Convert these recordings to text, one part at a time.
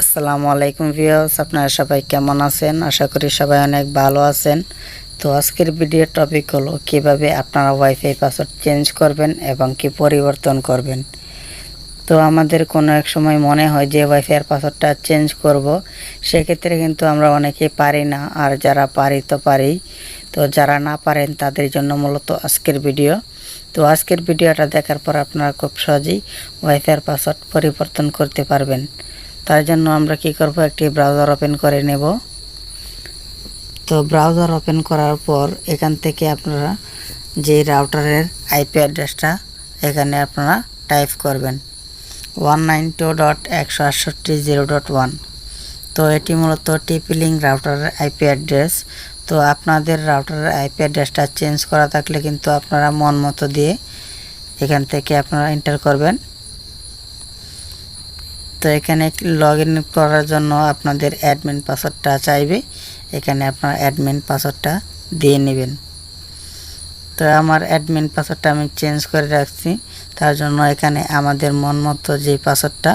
আসসালামু আলাইকুম ভিউয়ার্স, আপনারা সবাই কেমন আছেন? আশা করি সবাই অনেক ভালো আছেন। তো আজকের ভিডিওর টপিক হলো কীভাবে আপনারা ওয়াইফাই পাসওয়ার্ড চেঞ্জ করবেন এবং কি পরিবর্তন করবেন। তো আমাদের কোনো এক সময় মনে হয় যে ওয়াইফাইয়ের পাসওয়ার্ডটা চেঞ্জ করব, সেক্ষেত্রে কিন্তু আমরা অনেকে পারি না। আর যারা পারি তো পারি। তো যারা না পারেন, তাদের জন্য মূলত আজকের ভিডিও। তো আজকের ভিডিওটা দেখার পর আপনারা খুব সহজেই ওয়াইফাইয়ের পাসওয়ার্ড পরিবর্তন করতে পারবেন। তার জন্য আমরা কি করব? একটি ব্রাউজার ওপেন করে নেব। তো ব্রাউজার ওপেন করার পর এখান থেকে আপনারা যে রাউটারের আইপি অ্যাড্রেসটা এখানে আপনারা টাইপ করবেন। ওয়ান নাইন টু ডট একশো আটষট্টি জিরো ডট ওয়ান তো এটি মূলত টিপি লিঙ্ক রাউটারের আইপি অ্যাড্রেস তো আপনাদের রাউটারের আইপি অ্যাড্রেসটা চেঞ্জ করা থাকলে কিন্তু আপনারা মন মতো দিয়ে এখান থেকে আপনারা এন্টার করবেন। তো এখানে লগ ইন করার জন্য আপনাদের অ্যাডমিন পাসওয়ার্ডটা চাইবে। এখানে আপনার অ্যাডমিন পাসওয়ার্ডটা দিয়ে নেবেন। তো আমার অ্যাডমিন পাসওয়ার্ডটা আমি চেঞ্জ করে রাখছি। তার জন্য এখানে আমাদের মন মতো যে পাসওয়ার্ডটা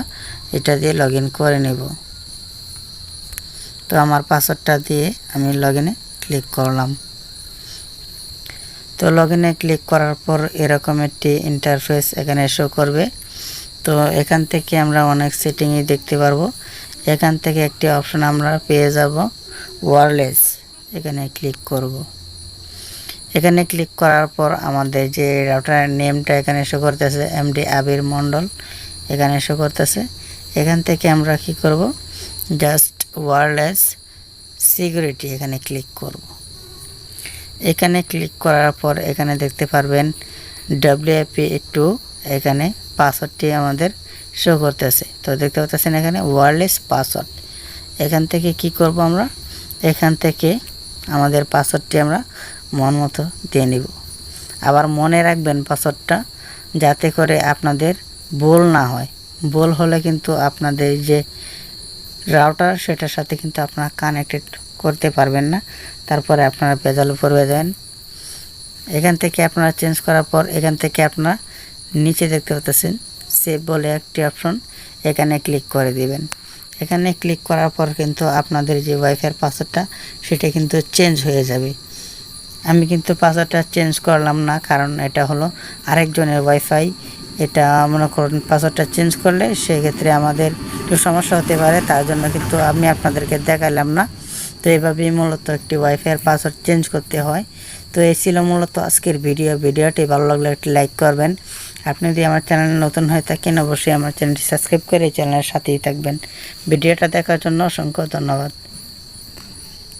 এটা দিয়ে লগ করে নেব। তো আমার পাসওয়ার্ডটা দিয়ে আমি লগ ক্লিক করলাম। তো লগ ক্লিক করার পর এরকম একটি ইন্টারফেস এখানে শো করবে। তো এখান থেকে আমরা অনেক সেটিংই দেখতে পারব। এখান থেকে একটি অপশন আমরা পেয়ে যাব ওয়ারলেস এখানে ক্লিক করব। এখানে ক্লিক করার পর আমাদের যে রাউটারের নেমটা এখানে শো করতেছে এমডি আবির মণ্ডল এখানে শো করতেছে। এখান থেকে আমরা কি করব? জাস্ট ওয়ারলেস সিকিউরিটি এখানে ক্লিক করব। এখানে ক্লিক করার পর এখানে দেখতে পারবেন ডাব্লিউপি টু এখানে পাসওয়ার্ডটি আমাদের শো করতেছে। তো দেখতে পাচ্ছেন এখানে ওয়ারলেস পাসওয়ার্ড এখান থেকে কি করব আমরা? এখান থেকে আমাদের পাসওয়ার্ডটি আমরা মন মতো দিয়ে নিব। আবার মনে রাখবেন পাসওয়ার্ডটা যাতে করে আপনাদের ভুল না হয়। ভুল হলে কিন্তু আপনাদের যে রাউটার সেটার সাথে কিন্তু আপনারা কানেক্টেড করতে পারবেন না। তারপরে আপনারা বেজাল পড়বে যাবেন। এখান থেকে আপনারা চেঞ্জ করার পর এখান থেকে আপনারা নিচে দেখতে পাচ্ছেন সেভ বলে একটি অপশন এখানে ক্লিক করে দিবেন। এখানে ক্লিক করার পর কিন্তু আপনাদের যে ওয়াইফাইয়ের পাসওয়ার্ডটা সেটা কিন্তু চেঞ্জ হয়ে যাবে। আমি কিন্তু পাসওয়ার্ডটা চেঞ্জ করলাম না, কারণ এটা হলো আরেকজনের ওয়াইফাই এটা মনে করুন পাসওয়ার্ডটা চেঞ্জ করলে সেক্ষেত্রে আমাদের একটু সমস্যা হতে পারে, তার জন্য কিন্তু আমি আপনাদেরকে দেখালাম না। তো এভাবেই মূলত একটি ওয়াইফাইয়ের পাসওয়ার্ড চেঞ্জ করতে হয়। তো এই ছিল মূলত আজকের ভিডিও। ভিডিওটি ভালো লাগলে একটি লাইক করবেন। আপনি যদি আমার চ্যানেল নতুন হয়ে থাকেন, অবশ্যই আমার চ্যানেলটি সাবস্ক্রাইব করে চ্যানেলের সাথেই থাকবেন। ভিডিওটা দেখার জন্য অসংখ্য ধন্যবাদ।